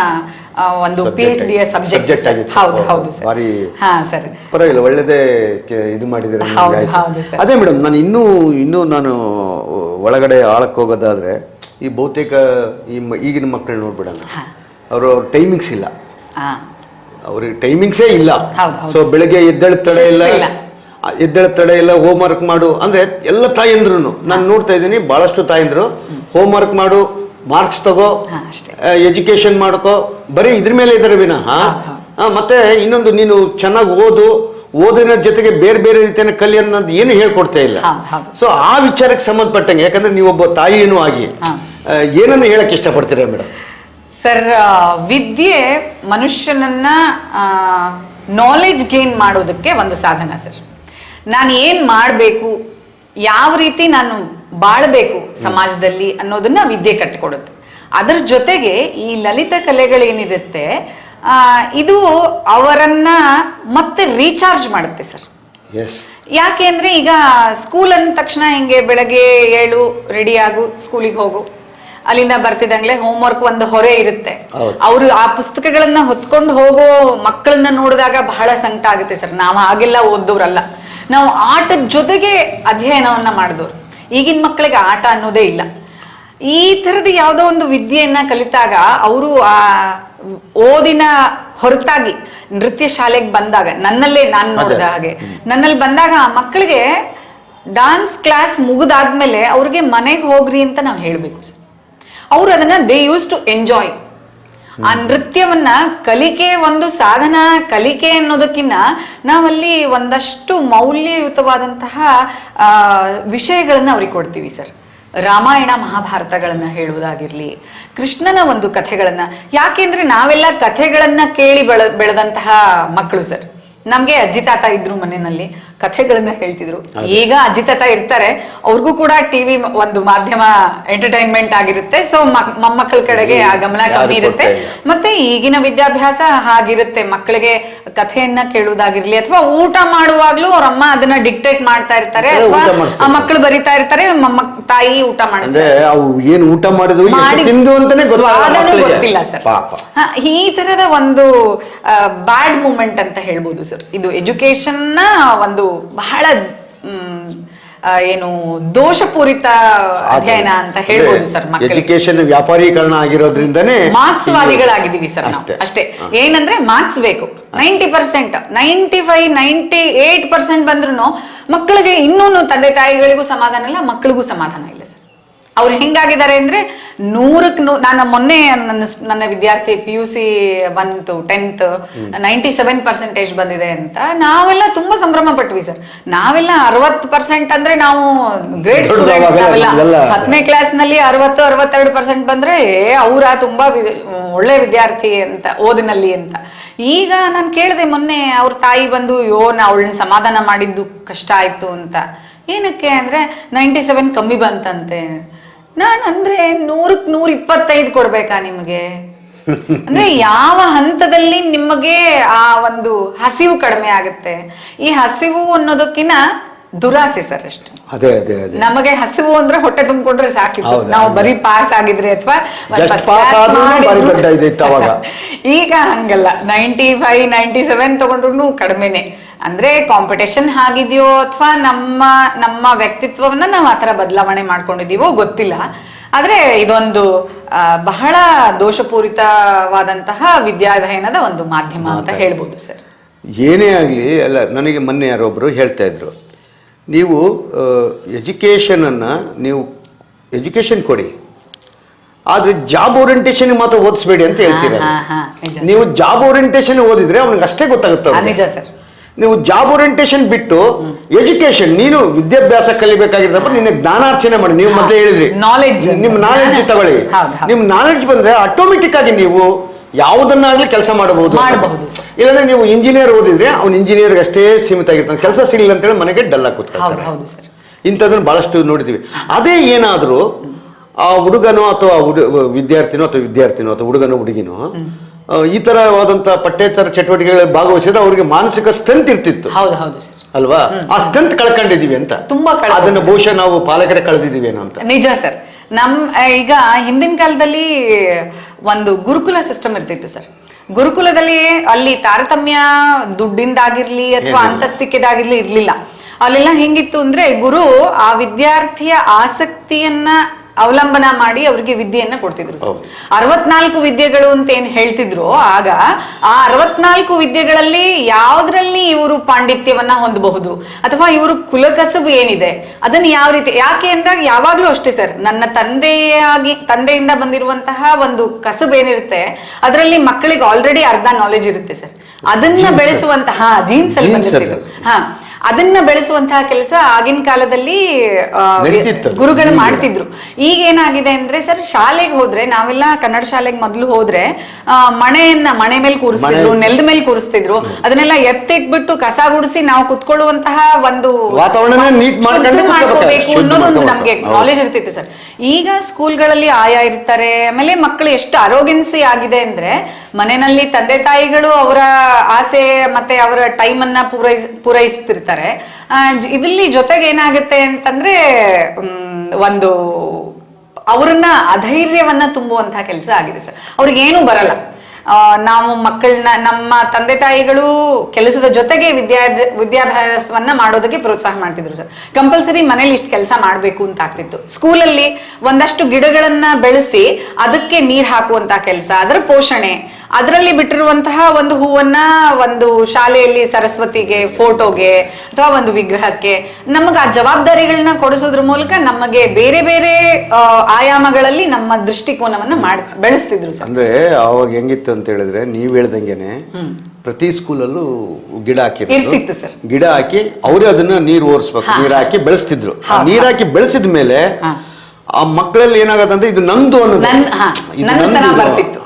ಒಂದು ಪಿ ಎಚ್ ಡಿಯ ಸಬ್ಜೆಕ್ಟ್. ಹೌದು ಹೌದು, ಸರ್. ಹಾ ಸರ್. ಪರವಾಗಿಲ್ಲ ಒಳ್ಳೇದೇ ಇದು ಮಾಡಿದ್ರೆ. ಅದೇ ಮೇಡಮ್ ನಾನು ಇನ್ನೂ ಇನ್ನೂ ನಾನು ಒಳಗಡೆ ಆಳಕ್ಕೆ ಹೋಗೋದಾದ್ರೆ ಈ ಬಹುತೇಕ ಈ ಮ- ಈಗಿನ ಮಕ್ಕಳು ನೋಡ್ಬಿಡೋಣ. ಅವರು ಅವ್ರ ಟೈಮಿಂಗ್ಸ್ ಇಲ್ಲ. ಹಾಂ. ಅವ್ರಿಗೆ ಟೈಮಿಂಗ್ಸೇ ಇಲ್ಲ. ಹೌದು, ಹೌದು. ಸೊ ಬೆಳಗ್ಗೆ ಎದ್ದೇಳ ತಡೆ ಇಲ್ಲ ಶಿಸ್ತಿಲ್ಲ. ಎದ್ದೇಳ ತಡೆ ಇಲ್ಲ ಹೋಮ್ ವರ್ಕ್ ಮಾಡು. ಅಂದ್ರೆ ಎಲ್ಲ ತಾಯಂದ್ರು ನಾನು ನೋಡ್ತಾ ಇದ್ದೀನಿ ಬಹಳಷ್ಟು ತಾಯಂದ್ರು. ಹೋಮ್. ವರ್ಕ್ ಮಾಡು ಮಾರ್ಕ್ಸ್ ತಗೋ ಹಾ, ಅಷ್ಟೇ. ಎಜುಕೇಶನ್ ಮಾಡ್ಕೋ. ಬರೀ ಇದ್ರ ಮೇಲೆ ಇದ್ದಾರೆ ವಿನಃ. ಆ, ಮತ್ತೆ ಇನ್ನೊಂದು ನೀನು ಚೆನ್ನಾಗಿ ಓದು. ಓದಿನ ಜೊತೆಗೆ ಬೇರೆ ಬೇರೆ ರೀತಿಯ ಕಲಿ ಅನ್ನೋದು ಏನು ಹೇಳ್ಕೊಡ್ತಾ ಇಲ್ಲ. ಹೌದು, ಹೌದು. ಸೊ ಆ ವಿಚಾರಕ್ಕೆ ಸಂಬಂಧಪಟ್ಟಂಗೆ ಯಾಕಂದ್ರೆ ನೀವೊಬ್ಬ ತಾಯಿಯೂ ಆಗಿ. ಹಾ. ಆ, ಹೇಳಕ್ಕೆ ಹೇಳಕ್ ಇಷ್ಟಪಡ್ತೀರಾ ಮೇಡಮ್ ಸರ್ ವಿದ್ಯೆ ಮನುಷ್ಯನನ್ನ ನಾಲೆಜ್ ಗೇನ್ ಮಾಡೋದಕ್ಕೆ ಒಂದು ಸಾಧನ ಸರ್. ನಾನು ಏನು ಮಾಡಬೇಕು ಯಾವ ರೀತಿ ನಾನು ಬಾಳ್ಬೇಕು ಸಮಾಜದಲ್ಲಿ ಅನ್ನೋದನ್ನ ವಿದ್ಯೆ ಕಟ್ಟಿಕೊಡುತ್ತೆ. ಅದರ ಜೊತೆಗೆ ಈ ಲಲಿತ ಕಲೆಗಳೇನಿರುತ್ತೆ ಇದು ಅವರನ್ನ ಮತ್ತೆ ರೀಚಾರ್ಜ್ ಮಾಡುತ್ತೆ ಸರ್. ಯಾಕೆ ಅಂದ್ರೆ ಈಗ ಸ್ಕೂಲ್ ಅಂದ ತಕ್ಷಣ ಹಿಂಗೆ ಬೆಳಗ್ಗೆ ಏಳು ರೆಡಿ ಆಗು ಸ್ಕೂಲಿಗೆ ಹೋಗು. ಅಲ್ಲಿಂದ ಬರ್ತಿದ್ದಂಗ್ಲೆ ಹೋಮ್ವರ್ಕ್ ಒಂದು ಹೊರೆ ಇರುತ್ತೆ. ಅವರು ಆ ಪುಸ್ತಕಗಳನ್ನ ಹೊತ್ಕೊಂಡು ಹೋಗೋ ಮಕ್ಕಳನ್ನ ನೋಡಿದಾಗ ಬಹಳ ಸಂಕಟ ಆಗುತ್ತೆ ಸರ್. ನಾವು ಹಾಗೆಲ್ಲ ಓದ್ದವ್ರಲ್ಲ. ನಾವು ಆಟದ ಜೊತೆಗೆ ಅಧ್ಯಯನವನ್ನ ಮಾಡಿದವ್ರು. ಈಗಿನ ಮಕ್ಕಳಿಗೆ ಆಟ ಅನ್ನೋದೇ ಇಲ್ಲ. ಈ ತರದ ಯಾವುದೋ ಒಂದು ವಿದ್ಯೆಯನ್ನ ಕಲಿತಾಗ ಅವರು ಆ ಓದಿನ ಹೊರತಾಗಿ ನೃತ್ಯ ಶಾಲೆಗೆ ಬಂದಾಗ ನನ್ನಲ್ಲೇ ನಾನು ನೋಡಿದ ಹಾಗೆ ನನ್ನಲ್ಲಿ ಬಂದಾಗ ಆ ಮಕ್ಕಳಿಗೆ ಡಾನ್ಸ್ ಕ್ಲಾಸ್ ಮುಗಿದಾದ್ಮೇಲೆ ಅವ್ರಿಗೆ ಮನೆಗೆ ಹೋಗ್ರಿ ಅಂತ ನಾವು ಹೇಳಬೇಕು ಸರ್. ಅವ್ರು ಅದನ್ನ ದೇ ಯೂಸ್ ಟು ಎಂಜಾಯ್ ಆ ನೃತ್ಯವನ್ನ ಕಲಿಕೆ ಒಂದು ಸಾಧನ ಕಲಿಕೆ ಅನ್ನೋದಕ್ಕಿಂತ ನಾವಲ್ಲಿ ಒಂದಷ್ಟು ಮೌಲ್ಯಯುತವಾದಂತಹ ಆ, ವಿಷಯಗಳನ್ನ ಅವ್ರಿಗೆ ಕೊಡ್ತೀವಿ ಸರ್. ರಾಮಾಯಣ ಮಹಾಭಾರತಗಳನ್ನ ಹೇಳುವುದಾಗಿರ್ಲಿ ಕೃಷ್ಣನ ಒಂದು ಕಥೆಗಳನ್ನ. ಯಾಕೆಂದ್ರೆ ನಾವೆಲ್ಲ ಕಥೆಗಳನ್ನ ಕೇಳಿ ಬೆಳ ಬೆಳೆದಂತಹ ಮಕ್ಕಳು ಸರ್. ನಮ್ಗೆ ಅಜ್ಜಿ ತಾತ ಇದ್ರು ಮನೆಯಲ್ಲಿ. ಕಥೆಗಳನ್ನ ಹೇಳ್ತಿದ್ರು. ಈಗ ಅಜ್ಜಿ ತಾತ ಇರ್ತಾರೆ ಅವ್ರಿಗೂ ಕೂಡ ಟಿವಿ ಒಂದು ಮಾಧ್ಯಮ ಎಂಟರ್ಟೈನ್ಮೆಂಟ್ ಆಗಿರುತ್ತೆ. ಸೊ ಮೊಮ್ಮಕ್ಕಳ ಕಡೆಗೆ ಆ ಗಮನ ಕಮ್ಮಿ ಇರುತ್ತೆ. ಮತ್ತೆ ಈಗಿನ ವಿದ್ಯಾಭ್ಯಾಸ ಹಾಗಿರುತ್ತೆ. ಮಕ್ಕಳಿಗೆ ಕಥೆಯನ್ನ ಕೇಳುವುದಾಗಿರ್ಲಿ ಅಥವಾ ಊಟ ಮಾಡುವಾಗ್ಲೂ ಅವ್ರ ಅಮ್ಮ ಅದನ್ನ ಡಿಕ್ಟೇಟ್ ಮಾಡ್ತಾ ಇರ್ತಾರೆ ಅಥವಾ ಆ ಮಕ್ಕಳು ಬರಿತಾ ಇರ್ತಾರೆ ತಾಯಿ ಊಟ ಮಾಡಿಸ್ತಾರೆ. ಏನು ಊಟ ಗೊತ್ತಿಲ್ಲ ಸರ್. ಈ ತರದ ಒಂದು ಬ್ಯಾಡ್ ಮೂಮೆಂಟ್ ಅಂತ ಹೇಳ್ಬೋದು ಸರ್. ಇದು ಎಜುಕೇಶನ್ನ ಒಂದು ಬಹಳ ಏನು ದೋಷಪೂರಿತ ಅಧ್ಯಯನ ಅಂತ ಹೇಳ್ಬೋದು ಸರ್ ಎಜುಕೇಶನ್ ವ್ಯಾಪಾರೀಕರಣ ಆಗಿರೋದ್ರಿಂದನೇ ಮಾರ್ಕ್ಸ್ ವಾದಿಗಳಾಗಿದ್ದೀವಿ ಸರ್ ನಾವು. ಅಷ್ಟೇ. ಏನಂದ್ರೆ ಮಾರ್ಕ್ಸ್ ಬೇಕು. Ninety percent ninety five ninety eight percent ಬಂದ್ರು ಮಕ್ಕಳಿಗೆ ಇನ್ನೂ ತಂದೆ ತಾಯಿಗಳಿಗೂ ಸಮಾಧಾನ ಇಲ್ಲ ಮಕ್ಕಳಿಗೂ ಸಮಾಧಾನ ಇಲ್ಲ ಸರ್. ಅವ್ರು ಹೆಂಗಾಗಿದ್ದಾರೆ ಅಂದ್ರೆ ನೂರಕ್ಕೆ ನೂ ನಾನು ಮೊನ್ನೆ ನನ್ನ ನನ್ನ ವಿದ್ಯಾರ್ಥಿ ಪಿ ಯು ಸಿ ಬಂತು ಟೆಂತ್ ನೈಂಟಿ ಸೆವೆನ್ ಪರ್ಸೆಂಟೇಜ್ ಬಂದಿದೆ ಅಂತ. ನಾವೆಲ್ಲ ತುಂಬಾ ಸಂಭ್ರಮ ಪಟ್ವಿ ಸರ್. ನಾವೆಲ್ಲ ಅರವತ್ತು ಪರ್ಸೆಂಟ್ ಅಂದ್ರೆ ನಾವು ಗ್ರೇಟ್ ಸ್ಟೂಡೆಂಟ್ಸ್ ನಾವೆಲ್ಲ ಹತ್ತನೇ ಕ್ಲಾಸ್ನಲ್ಲಿ ಅರವತ್ತು ಅರವತ್ತೆರಡು ಪರ್ಸೆಂಟ್ ಬಂದ್ರೆ ಅವರ ತುಂಬಾ ಒಳ್ಳೆ ವಿದ್ಯಾರ್ಥಿ ಅಂತ ಓದಿನಲ್ಲಿ ಅಂತ. ಈಗ ನಾನು ಕೇಳಿದೆ ಮೊನ್ನೆ ಅವ್ರ ತಾಯಿ ಬಂದು ಯೋ ನಾ ಅವಳನ್ನ ಸಮಾಧಾನ ಮಾಡಿದ್ದು ಕಷ್ಟ ಆಯ್ತು ಅಂತ. ಏನಕ್ಕೆ ಅಂದ್ರೆ ನೈಂಟಿ ಸೆವೆನ್ ಕಮ್ಮಿ ಬಂತಂತೆ. ನಾನು ಅಂದ್ರೆ ನೂರಕ್ ನೂರ ಇಪ್ಪತ್ತೈದು ಕೊಡ್ಬೇಕಾ ನಿಮಗೆ? ಅಂದ್ರೆ ಯಾವ ಹಂತದಲ್ಲಿ ನಿಮಗೆ ಆ ಒಂದು ಹಸಿವು ಕಡಿಮೆ ಆಗುತ್ತೆ? ಈ ಹಸಿವು ಅನ್ನೋದಕ್ಕಿಂತ ದುರಾಸೆ ಸರ್ ಅಷ್ಟೇ. ಅದೇ ಅದೇ ಅದೇ. ನಮಗೆ ಹಸಿವು ಅಂದ್ರೆ ಹೊಟ್ಟೆ ತುಂಬಿಕೊಂಡ್ರೆ ಸಾಕಿತ್ತು. ನಾವು. ಬರೀ ಪಾಸ್ ಆಗಿದ್ರೆ ಅಥವಾ. (laughs) ಈಗ ಹಂಗಲ್ಲ. ನೈಂಟಿ ಫೈವ್ ನೈಂಟಿ ಸೆವೆನ್ ತಗೊಂಡ್ರು ಕಡಿಮೆನೆ. ಅಂದ್ರೆ ಕಾಂಪಿಟೇಷನ್ ಆಗಿದೆಯೋ ಅಥವಾ ನಮ್ಮ ನಮ್ಮ ವ್ಯಕ್ತಿತ್ವವನ್ನ ನಾವು ಆತರ ಬದಲಾವಣೆ ಮಾಡ್ಕೊಂಡಿದೀವೋ ಗೊತ್ತಿಲ್ಲ. ಆದ್ರೆ ಇದೊಂದು ಬಹಳ ದೋಷಪೂರಿತವಾದಂತಹ ವಿದ್ಯಾಧ್ಯಯನದ ಒಂದು ಮಾಧ್ಯಮ ಅಂತ ಹೇಳ್ಬೋದು ಸರ್ ಏನೇ ಆಗಲಿ ಅಲ್ಲ ನನಗೆ ಮೊನ್ನೆ ಯಾರೊಬ್ಬರು ಹೇಳ್ತಾ ಇದ್ರು. ನೀವು ಎಜುಕೇಷನನ್ನು ನೀವು ಎಜುಕೇಷನ್ ಕೊಡಿ. ಆದರೆ ಜಾಬ್ ಓರಿಯಂಟೇಷನ್ ಮಾತ್ರ ಓದಿಸ್ಬೇಡಿ ಅಂತ ಹೇಳ್ತೀರ. ನೀವು ಜಾಬ್ ಓರಿಯಂಟೇಷನ್ ಓದಿದ್ರೆ ಅವ್ನಿಗೆ ಅಷ್ಟೇ ಗೊತ್ತಾಗುತ್ತೆ ನಿಜ ಸರ್ ನೀವು ಜಾಬ್ ಓರಿಯಂಟೇಶನ್ ಬಿಟ್ಟು ಎಜುಕೇಶನ್ ನೀನು ವಿದ್ಯಾಭ್ಯಾಸ ಕಲಿಬೇಕಾಗಿರ್ತಪ್ಪ ನಿನ್ನ ಜ್ಞಾನಾರ್ಚನೆ ಮಾಡಿ. ನೀವು ಮೊದಲೇ ಹೇಳಿದ್ರಿ. ನಾಲೆಡ್ಜ್ ನಿಮ್ಮ ನಾಲೆಡ್ಜ್ ತಗೊಳ್ಳಿ. ನಿಮ್ ನಾಲೆಡ್ಜ್ ಬಂದ್ರೆ ಆಟೋಮೆಟಿಕ್ ಆಗಿ ನೀವು ಯಾವುದನ್ನಾಗ್ಲಿ ಕೆಲಸ ಮಾಡಬಹುದು. ಇಲ್ಲಾಂದ್ರೆ ನೀವು ಇಂಜಿನಿಯರ್ ಓದಿದ್ರೆ ಅವ್ನು ಇಂಜಿನಿಯರ್ ಅಷ್ಟೇ ಸೀಮಿತ ಆಗಿರ್ತಾನೆ ಕೆಲಸ ಸಿಗಲಿಲ್ಲ ಅಂತೇಳಿ ಮನೆಗೆ ಡಲ್ಲ ಆಗಿ ಕೂತ್ಕೊಳ್ತಾರೆ. ಇಂಥದನ್ನ ಬಹಳಷ್ಟು ನೋಡಿದೀವಿ. ಅದೇ ಏನಾದರೂ ಆ ಹುಡುಗನೋ ಅಥವಾ ಹುಡು ವಿದ್ಯಾರ್ಥಿನೋ ಅಥವಾ ವಿದ್ಯಾರ್ಥಿನೋ ಅಥವಾ ಹುಡುಗನೋ ಹುಡುಗಿನೋ ಈ ತರವಾದಂತಹ ಪಠ್ಯೇತರ ಚಟುವಟಿಕೆಗಳಲ್ಲಿ ಭಾಗವಹಿಸಿದ್ರೆ ಅವರಿಗೆ ಮಾನಸಿಕ ಸ್ಟ್ರೆಂತ್ ಇರ್ತಿತ್ತು. ಹೌದು ಹೌದು ಸರ್ ಅಲ್ವಾ? ಆ ಸ್ಟ್ರೆಂತ್ ಕಳ್ಕೊಂಡಿದೀವಿ ಅಂತ. ತುಂಬಾ. ಅದನ್ನ ಬಹುಶಃ ನಾವು ಪಾಲಕರೇ ಕಳೆದಿದ್ದೀವಿ ಏನೋ ಅಂತ. ನಿಜ ಸರ್ ನಮ್ ಈಗ ಹಿಂದಿನ ಕಾಲದಲ್ಲಿ ಒಂದು ಗುರುಕುಲ ಸಿಸ್ಟಮ್ ಇರ್ತಿತ್ತು ಸರ್ ಗುರುಕುಲದಲ್ಲಿ ಅಲ್ಲಿ ತಾರತಮ್ಯ ದುಡ್ಡಿಂದಾಗಿರ್ಲಿ ಅಥವಾ ಅಂತಸ್ತಿಕೆದಾಗಿರ್ಲಿ ಇರ್ಲಿಲ್ಲ. ಅಲ್ಲೆಲ್ಲ ಹೆಂಗಿತ್ತು ಅಂದ್ರೆ ಗುರು ಆ ವಿದ್ಯಾರ್ಥಿಯ ಆಸಕ್ತಿಯನ್ನ ಅವಲಂಬನ ಮಾಡಿ ಅವರಿಗೆ ವಿದ್ಯೆಯನ್ನ ಕೊಡ್ತಿದ್ರು ಅರವತ್ನಾಲ್ಕು ವಿದ್ಯೆಗಳು ಅಂತ ಏನ್ ಹೇಳ್ತಿದ್ರು ಆಗ ಆ ಅರವತ್ನಾಲ್ಕು ವಿದ್ಯೆಗಳಲ್ಲಿ ಯಾವ್ದ್ರಲ್ಲಿ ಇವರು ಪಾಂಡಿತ್ಯವನ್ನ ಹೊಂದಬಹುದು? ಅಥವಾ ಇವರು ಕುಲಕಸಬು ಏನಿದೆ? ಅದನ್ನ ಯಾವ ರೀತಿ ಯಾಕೆ ಅಂದಾಗ ಯಾವಾಗ್ಲೂ ಅಷ್ಟೇ ಸರ್. ನನ್ನ ತಂದೆಯಾಗಿ ತಂದೆಯಿಂದ ಬಂದಿರುವಂತಹ ಒಂದು ಕಸಬು ಏನಿರುತ್ತೆ ಅದರಲ್ಲಿ ಮಕ್ಕಳಿಗೆ ಆಲ್ರೆಡಿ ಅರ್ಧ ನಾಲೆಜ್ ಇರುತ್ತೆ ಸರ್. ಅದನ್ನ ಬೆಳೆಸುವಂತಹ ಜೀನ್ಸ್ ಅಲ್ಲಿ ಬಂದಿರ್ತಿದ್ರು ಹಾ. ಅದನ್ನ ಬೆಳೆಸುವಂತಹ ಕೆಲಸ ಆಗಿನ ಕಾಲದಲ್ಲಿ. ಗುರುಗಳು ಮಾಡ್ತಿದ್ರು. ಈಗ ಏನಾಗಿದೆ ಅಂದ್ರೆ ಸರ್ ಶಾಲೆಗೆ ಹೋದ್ರೆ ನಾವೆಲ್ಲ ಕನ್ನಡ ಶಾಲೆಗೆ ಮೊದಲು ಹೋದ್ರೆ ಆ, ಮಣೆಯನ್ನ ಮಣೆ ಮೇಲೆ ಕೂರಿಸ್ತಿದ್ರು ನೆಲದ ಮೇಲೆ ಕೂರಿಸ್ತಿದ್ರು. ಅದನ್ನೆಲ್ಲ ಎತ್ತಿಟ್ಬಿಟ್ಟು ಕಸ ಗುಡಿಸಿ ನಾವು ಕುತ್ಕೊಳ್ಳುವಂತಹ ಒಂದು ಮಾಡ್ಕೋಬೇಕು ಅನ್ನೋದೊಂದು ಅನ್ನೋದು ಒಂದು ಮಾಡ್ಕೋಬೇಕು. ನಮ್ಗೆ. ನಾಲೆಜ್ ಇರ್ತಿತ್ತು ಸರ್. ಈಗ ಸ್ಕೂಲ್ಗಳಲ್ಲಿ ಆಯಾ ಇರ್ತಾರೆ ಆಮೇಲೆ ಮಕ್ಕಳು ಎಷ್ಟು ಅರೋಗೆನ್ಸಿ ಆಗಿದೆ ಅಂದ್ರೆ ಮನೆಯಲ್ಲಿ ತಂದೆ ತಾಯಿಗಳು ಅವರ ಆಸೆ ಮತ್ತೆ ಅವರ ಟೈಮ್ ಅನ್ನ ಪೂರೈಸ್ ಪೂರೈಸ್ತಿರ್ತಾರೆ. ಆ, ಇಲ್ಲಿ ಜೊತೆಗೆ ಏನಾಗುತ್ತೆ ಅಂತಂದ್ರೆ ಒಂದು ಅವ್ರನ್ನ ಅಧೈರ್ಯವನ್ನ ತುಂಬುವಂತಹ ಕೆಲಸ ಆಗಿದೆ ಸರ್. ಅವ್ರಿಗೆ ಏನು ಬರಲ್ಲ ನಾವು ಮಕ್ಕಳನ್ನ ನಮ್ಮ ತಂದೆ ತಾಯಿಗಳು ಕೆಲಸದ ಜೊತೆಗೆ ವಿದ್ಯಾ ವಿದ್ಯಾಭ್ಯಾಸವನ್ನ ಮಾಡೋದಕ್ಕೆ ಪ್ರೋತ್ಸಾಹ ಮಾಡ್ತಿದ್ರು ಸರ್. ಕಂಪಲ್ಸರಿ ಮನೇಲಿ ಇಷ್ಟು ಕೆಲಸ ಮಾಡಬೇಕು ಅಂತ ಆಗ್ತಿತ್ತು. ಸ್ಕೂಲಲ್ಲಿ ಒಂದಷ್ಟು ಗಿಡಗಳನ್ನ ಬೆಳೆಸಿ ಅದಕ್ಕೆ ನೀರು ಹಾಕುವಂತ ಕೆಲಸ ಅದರ ಪೋಷಣೆ ಅದರಲ್ಲಿ ಬಿಟ್ಟಿರುವಂತಹ ಒಂದು ಹೂವನ್ನ ಒಂದು ಶಾಲೆಯಲ್ಲಿ ಸರಸ್ವತಿಗೆ ಫೋಟೋಗೆ ಅಥವಾ ಒಂದು ವಿಗ್ರಹಕ್ಕೆ ನಮಗೆ ಆ ಜವಾಬ್ದಾರಿಗಳನ್ನ ಕೊಡಿಸೋದ್ರ ಮೂಲಕ ನಮಗೆ ಬೇರೆ ಬೇರೆ ಆಯಾಮಗಳಲ್ಲಿ ನಮ್ಮ ದೃಷ್ಟಿಕೋನವನ್ನ ಮಾಡ್ ಬೆಳೆಸ್ತಿದ್ರು ಸರ್. ಅಂದ್ರೆ ಅವಾಗ ಹೆಂಗಿತ್ತು ಅಂತ ಹೇಳಿದ್ರೆ ನೀವ್ ಹೇಳ್ದಂಗೆನೆ ಪ್ರತಿ ಸ್ಕೂಲಲ್ಲೂ ಗಿಡ ಹಾಕಿ ಸರ್. ಗಿಡ ಹಾಕಿ ಅವರೇ ಅದನ್ನ ನೀರು ಓರಿಸ್ಬೇಕು ನೀರ್ ಹಾಕಿ ಬೆಳೆಸ್ತಿದ್ರು. ನೀರ್ ಹಾಕಿ ಬೆಳೆಸಿದ ಮೇಲೆ ಆ ಮಕ್ಕಳಲ್ಲಿ ಏನಾಗತ್ತಂದ್ರೆ ಇದು ನಂದು ಅನ್ನೋದು. ಇದು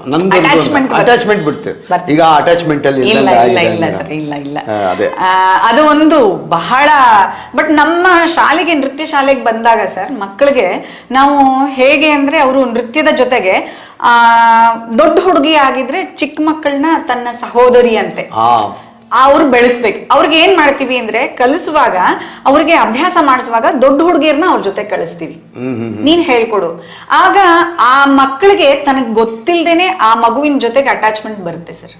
ನಂದು ಅಟ್ಯಾಚ್ಮೆಂಟ್ ಅಟ್ಯಾಚ್ಮೆಂಟ್ ಬಿಡ್ತೇವೆ ಈಗ ಅಟ್ಯಾಚ್ಮೆಂಟ್ ಅಲ್ಲಿ ಇಲ್ಲ ಇಲ್ಲ ಆಗಿದೆ ಇಲ್ಲ ಸರ್ ಇಲ್ಲ ಇಲ್ಲ. ಆ, ಅದೇ. ಆ, ಅದು ಒಂದು ಬಹಳ ಬಟ್ ನಮ್ಮ ಶಾಲೆಗೆ ನೃತ್ಯ ಶಾಲೆಗೆ ಬಂದಾಗ ಸರ್ ಮಕ್ಕಳಿಗೆ ನಾವು ಹೇಗೆ ಅಂದ್ರೆ ಅವರು ನೃತ್ಯದ ಜೊತೆಗೆ ಆ ದೊಡ್ಡ ಹುಡುಗಿ ಆಗಿದ್ರೆ ಚಿಕ್ಕ ಮಕ್ಕಳನ್ನ ತನ್ನ ಸಹೋದರಿ ಅಂತೆ ಅವ್ರು ಬೆಳೆಸ್ಬೇಕು. ಅವ್ರಿಗೆ ಏನ್ ಮಾಡ್ತೀವಿ ಅಂದ್ರೆ ಕಲಿಸುವಾಗ ಅವ್ರಿಗೆ ಅಭ್ಯಾಸ ಮಾಡಿಸುವಾಗ ದೊಡ್ಡ ಹುಡುಗಿಯರ್ನ ಅವ್ರ ಜೊತೆ ಕಳಿಸ್ತೀವಿ. ನೀನ್ ಹೇಳ್ಕೊಡು. ಆಗ ಆ ಮಕ್ಕಳಿಗೆ ತನಗ್ ಗೊತ್ತಿಲ್ದೇನೆ ಆ ಮಗುವಿನ ಜೊತೆಗೆ ಅಟ್ಯಾಚ್ಮೆಂಟ್ ಬರುತ್ತೆ ಸರ್.